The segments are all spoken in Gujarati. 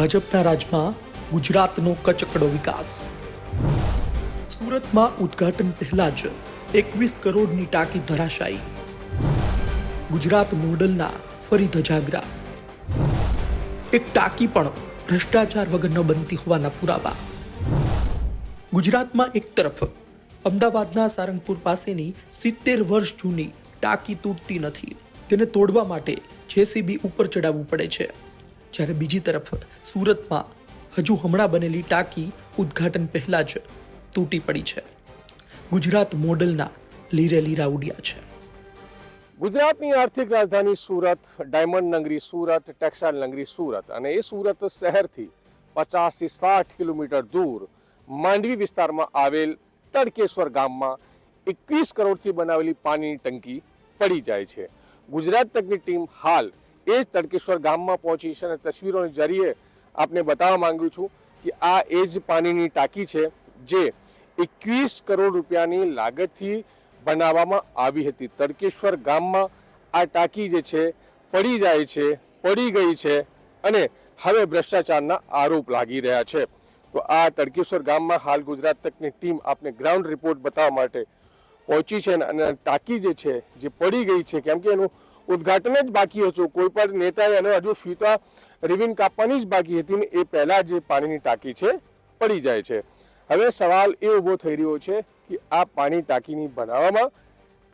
ભાજપના રાજમાં ગુજરાતનો કચકડો વિકાસ. સુરતમાં ઉદ્ઘાટન પહેલા જ એકવીસ કરોડની ટાંકી ધરાશાયી. ગુજરાત મોડલના ફરી ધજાગરા. એક ટાંકી પણ ભ્રષ્ટાચાર વગર ન બનતી હોવાના પુરાવા. ગુજરાતમાં એક તરફ અમદાવાદના સારંગપુર પાસેની સિત્તેર વર્ષ જૂની ટાંકી તૂટતી નથી. તેને તોડવા માટે જેસીબી ઉપર ચડાવવું પડે છે. જ્યારે બીજી તરફ સુરતમાં હજુ હમણાં બનેલી ટાંકી ઉદ્ઘાટન પહેલાં જ તૂટી પડી છે. ગુજરાત મોડલના લીરે લીરા ઉડ્યા છે. ગુજરાતની આર્થિક રાજધાની સુરત, ડાયમંડ નગરી સુરત, ટેક્સટાઇલ નગરી સુરત અને એ સુરત શહેરથી પચાસથી સાઠ કિલોમીટર દૂર માંડવી વિસ્તારમાં આવેલ તડકેશ્વર ગામમાં એકવીસ કરોડથી બનાવેલી પાણીની ટંકી પડી જાય છે. ગુજરાત તકની ટીમ હાલ એ જ તડકેશ્વર ગામમાં પહોંચી છે અને તસવીરોની જરીએ આપને બતાવવા માંગુ છું કે આ એ જ પાણીની ટાંકી છે જે એકવીસ કરોડ રૂપિયાની લાગતથી બનાવવામાં આવી હતી. તડકેશ્વર ગામમાં આ ટાંકી જે છે પડી જાય છે, પડી ગઈ છે અને હવે ભ્રષ્ટાચારના આરોપ લાગી રહ્યા છે. તો આ તડકેશ્વર ગામમાં હાલ ગુજરાત તકની ટીમ આપને ગ્રાઉન્ડ રિપોર્ટ બતાવવા માટે પહોંચી છે અને ટાંકી જે છે, જે પડી ગઈ છે, કેમ કે એનું ઉદ્ઘાટન જ બાકી હતું. કોઈ પણ નેતાએ એને હજુ ફીતા રિબિન કાપવાની જ બાકી હતી ને એ પહેલાં જે પાણીની ટાંકી છે પડી જાય છે. હવે સવાલ એ ઊભો થઈ રહ્યો છે કે આ પાણી ટાંકીની બનાવવામાં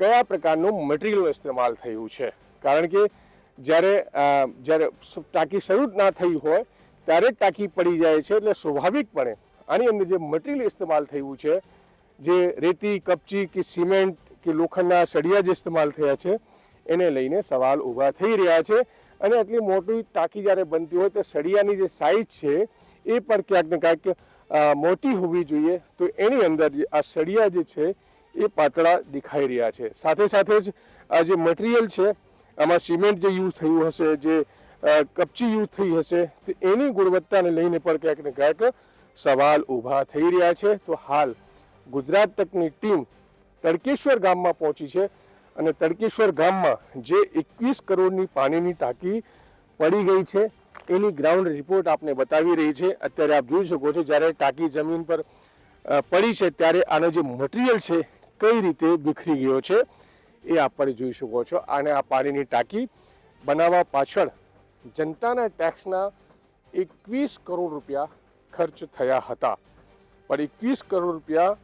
કયા પ્રકારનું મટીરિયલનો ઇસ્તેમાલ થયું છે? કારણ કે જ્યારે જ્યારે ટાંકી શરૂ જ ના થઈ હોય ત્યારે ટાંકી પડી જાય છે એટલે સ્વાભાવિકપણે આની અંદર જે મટીરિયલ ઇસ્તેમાલ થયું છે, જે રેતી, કપચી કે સિમેન્ટ કે લોખંડના સળિયા જે ઇસ્તેમાલ થયા છે એને લઈને સવાલ ઊભા થઈ રહ્યા છે. અને આટલી મોટી ટાંકી જ્યારે બનતી હોય તો સળિયાની જે સાઇઝ છે એ પણ ક્યાંક ને ક્યાંક મોટી હોવી જોઈએ. તો એની અંદર આ સળિયા જે છે એ પાતળા દેખાઈ રહ્યા છે. સાથે સાથે જ આ જે મટીરિયલ છે, આમાં સિમેન્ટ જે યુઝ થયું હશે, જે કપચી યુઝ થઈ હશે, તો એની ગુણવત્તાને લઈને પણ ક્યાંક ને ક્યાંક સવાલ ઊભા થઈ રહ્યા છે. તો હાલ ગુજરાત તકની ટીમ તડકેશ્વર ગામમાં પહોંચી છે. અને તડકેશ્વર ગામમાં જે એકવીસ કરોડની પાણીની ટાંકી પડી ગઈ છે, એની ગ્રાઉન્ડ રિપોર્ટ આપને બતાવી રહી છે. અત્યારે આપ જોઈ શકો છો, જ્યારે ટાંકી જમીન પર પડી છે, ત્યારે આનો જે મટીરિયલ છે, કઈ રીતે બીખરી ગયો છે, એ આપ પણ જોઈ શકો છો. અને આ પાણીની ટાંકી બનાવવા પાછળ જનતાના ટેક્સના એકવીસ કરોડ રૂપિયા ખર્ચ થયા હતા. પણ એકવીસ કરોડ રૂપિયા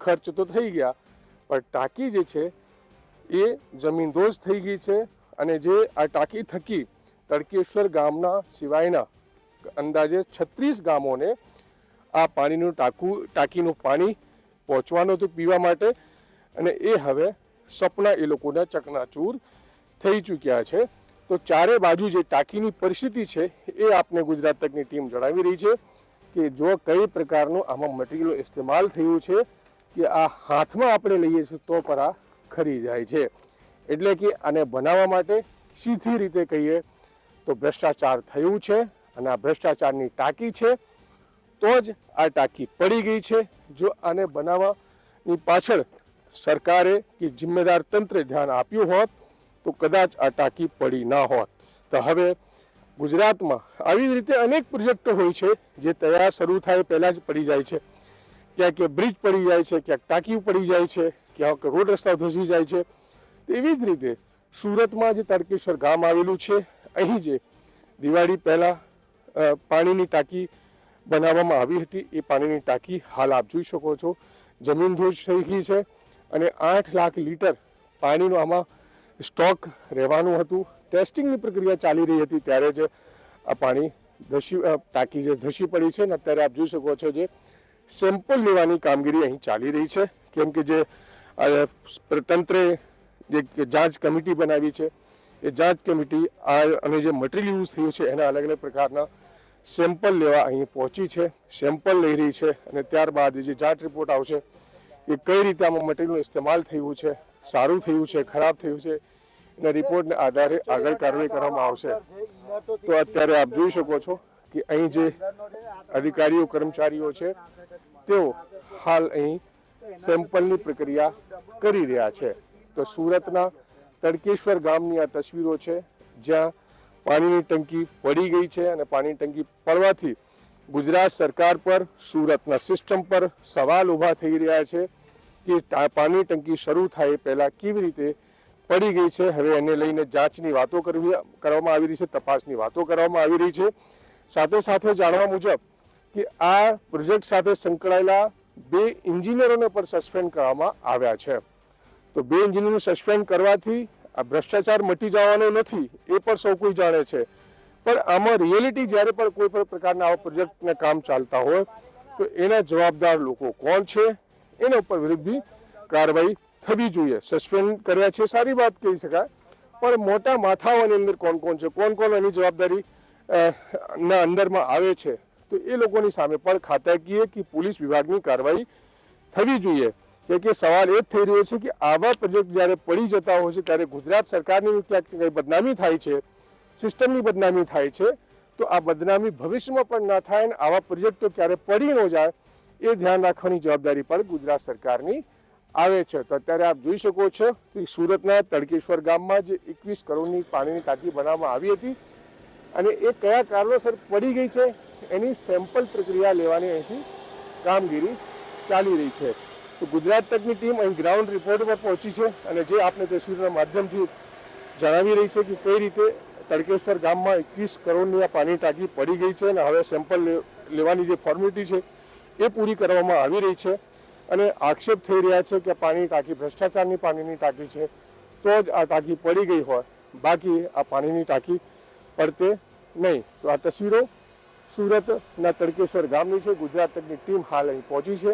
ખર્ચ તો થઈ ગયા, પણ ટાંકી જે છે એ જમીનદોજ થઈ ગઈ છે અને જે આ ટાંકી થકી તડકેશ્વર ગામના સિવાયના અંદાજે છત્રીસ ગામોને આ પાણીનું ટાંકું ટાંકીનું પાણી પહોંચવાનું હતું પીવા માટે. અને એ હવે સપના એ લોકોના ચકનાચૂર થઈ ચૂક્યા છે. તો ચારે બાજુ જે ટાંકીની પરિસ્થિતિ છે એ આપને ગુજરાત તકની ટીમ જણાવી રહી છે કે જો કઈ પ્રકારનું આમાં મટીરિયલ ઇસ્તેમાલ થયું છે કે આ હાથમાં આપણે લઈએ છીએ તો પર આ ખરી જાય છે. એટલે કે આને બનાવવા માટે સીધી રીતે કહીએ તો ભ્રષ્ટાચાર થયું છે અને આ ભ્રષ્ટાચારની ટાંકી છે. તો જ આ ટાંકી પડી ગઈ છે. જો આને બનાવવાની પાછળ સરકારે કે જિમ્મેદાર તંત્રે ધ્યાન આપ્યું હોત તો કદાચ આ ટાંકી પડી ના હોત. તો હવે ગુજરાતમાં આવી રીતે અનેક પ્રોજેક્ટો હોય છે જે તૈયાર શરૂ થાય પહેલાં જ પડી જાય છે. ક્યાંક બ્રિજ પડી જાય છે, ક્યાંક ટાંકી પડી જાય છે ક્યાંક રોડ રસ્તા ધસી જાય છે. તેવી જ રીતે સુરતમાં જે તારકેશ્વર ગામ આવેલું છે, અહીં જે દિવાળી પહેલાં પાણીની ટાંકી બનાવવામાં આવી હતી, એ પાણીની ટાંકી હાલ આપ જોઈ શકો છો. જમીન ધોજ થઈ ગઈ છે અને આઠ લાખ લીટર પાણીનું આમાં સ્ટોક રહેવાનું હતું. ટેસ્ટિંગની પ્રક્રિયા ચાલી રહી હતી ત્યારે જ આ પાણી ધસી ટાંકી જે ધસી પડી છે ને અત્યારે આપ જોઈ શકો છો જે સેમ્પલ લેવાની કામગીરી અહીં ચાલી રહી છે. કેમ કે જે તંત્રે જે જાંચ કમિટી બનાવી છે, એ જાંચ કમિટી આ અને જે મટીરિયલ યુઝ થયું છે, એના અલગ અલગ પ્રકારના સેમ્પલ લેવા અહીં પહોંચી છે, સેમ્પલ લઈ રહી છે અને ત્યારબાદ જે જાંચ રિપોર્ટ આવશે, એ કઈ રીતે આમાં મટીરિયલનો ઇસ્તેમાલ થયું છે, સારું થયું છે, ખરાબ થયું છે, એના રિપોર્ટને આધારે આગળ કાર્યવાહી કરવામાં આવશે. તો અત્યારે આપ જોઈ શકો છો કે અહીં જે અધિકારીઓ, કર્મચારીઓ છે, તેઓ હાલ અહીં સેમ્પલની પ્રક્રિયા કરી રહ્યા છે. તો સુરતના તડકેશ્વર ગામની આ તસવીરો છે, જ્યાં પાણીની ટંકી પડી ગઈ છે અને પાણીની ટંકી પડવાથી ગુજરાત સરકાર પર, સુરતના સિસ્ટમ પર સવાલ ઊભા થઈ રહ્યા છે કે આ પાણી ટંકી શરૂ થાય પહેલા કેવી રીતે પડી ગઈ છે. હવે એને લઈને જાંચની વાતો કરવી, કરવામાં આવી રહી છે, તપાસની વાતો કરવામાં આવી રહી છે. સાથે સાથે જાણવા મુજબ કે આ પ્રોજેક્ટ સાથે સંકળાયેલા બે ઇન્જિનિયરોને પણ સસ્પેન્ડ કરવામાં આવ્યા છે. તો બે ઇન્જિનિયરને સસ્પેન્ડ કરવાથી આ ભ્રષ્ટાચાર મટી જવાનો નથી, એ પણ સૌ કોઈ જાણે છે. પણ આમાં રિયલિટી જ્યારે પણ કોઈ પણ પ્રકારના આવા પ્રોજેક્ટના કામ ચાલતા હોય, તો એના જવાબદાર લોકો કોણ છે? એના ઉપર વિરુદ્ધની કાર્યવાહી થવી જોઈએ. સસ્પેન્ડ કર્યા છે, સારી વાત કહી શકાય. પણ મોટા માથાઓની અંદર કોણ કોણ છે? કોણ કોણ એની જવાબદારી ના અંદરમાં આવે છે? તો એ લોકોની સામે પણ ખાતાકીય કે પોલીસ વિભાગની કાર્યવાહી થવી જોઈએ. કે કે સવાલ એ જ થઈ રહ્યો છે કે આવા પ્રોજેક્ટ જ્યારે પડી જતા હોય છે, ત્યારે ગુજરાત સરકારની ક્યાંક કંઈ બદનામી થાય છે, સિસ્ટમની બદનામી થાય છે, તો આ બદનામી ભવિષ્યમાં પણ ના થાય અને આવા પ્રોજેક્ટો ક્યારે પડી ન જાય એ ધ્યાન રાખવાની જવાબદારી પણ ગુજરાત સરકારની આવે છે. તો અત્યારે આપ જોઈ શકો છો કે સુરતના તડકેશ્વર ગામમાં જે એકવીસ કરોડની પાણીની ટાંકી બનાવવામાં આવી હતી અને એ કયા કારણોસર પડી ગઈ છે એની સેમ્પલ પ્રક્રિયા લેવાની અહીંથી કામગીરી ચાલી રહી છે. તો ગુજરાત તકની ટીમ અહીં ગ્રાઉન્ડ રિપોર્ટ પર પહોંચી છે અને જે આપને તસવીરના માધ્યમથી જણાવી રહી છે કે કઈ રીતે તડકેશ્વર ગામમાં એકવીસ કરોડની આ પાણી ટાંકી પડી ગઈ છે અને હવે સેમ્પલ લેવાની જે ફોર્મેલિટી છે એ પૂરી કરવામાં આવી રહી છે. અને આક્ષેપ થઈ રહ્યા છે કે પાણીની ટાંકી ભ્રષ્ટાચારની પાણીની ટાંકી છે, તો જ આ ટાંકી પડી ગઈ હોય. બાકી આ પાણીની ટાંકી પડતે નહીં. તો આ તસવીરો સુરતના તડકેશ્વર ગામની છે. ગુજરાત તકની ટીમ હાલ અહીં પહોંચી છે.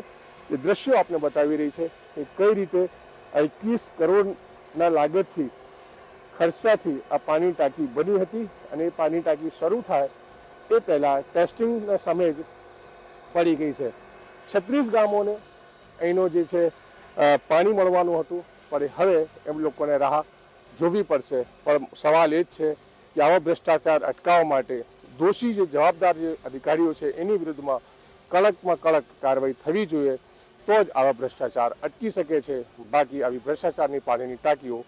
એ દ્રશ્યો આપને બતાવી રહી છે કે કઈ રીતે એકવીસ કરોડના લાગતથી ખર્ચાથી આ પાણી ટાંકી બની હતી અને એ પાણી ટાંકી શરૂ થાય એ પહેલાં ટેસ્ટિંગના સમયે જ પડી ગઈ છે. છત્રીસ ગામોને અહીંનો જે છે પાણી મળવાનું હતું, પણ હવે એમ લોકોને રાહ જોવી પડશે. પણ સવાલ એ જ છે કે આવા ભ્રષ્ટાચાર અટકાવવા માટે દોષી જે જવાબદાર જે અધિકારીઓ છે, એની વિરુદ્ધમાં કડકમાં કડક કાર્યવાહી થવી જોઈએ, તો જ આવા ભ્રષ્ટાચાર અટકી શકે છે. બાકી આવી ભ્રષ્ટાચારની પાણીની ટાંકીઓ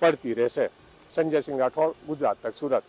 પડતી રહેશે. સંજયસિંહ રાઠોડ, ગુજરાત તક સુરત.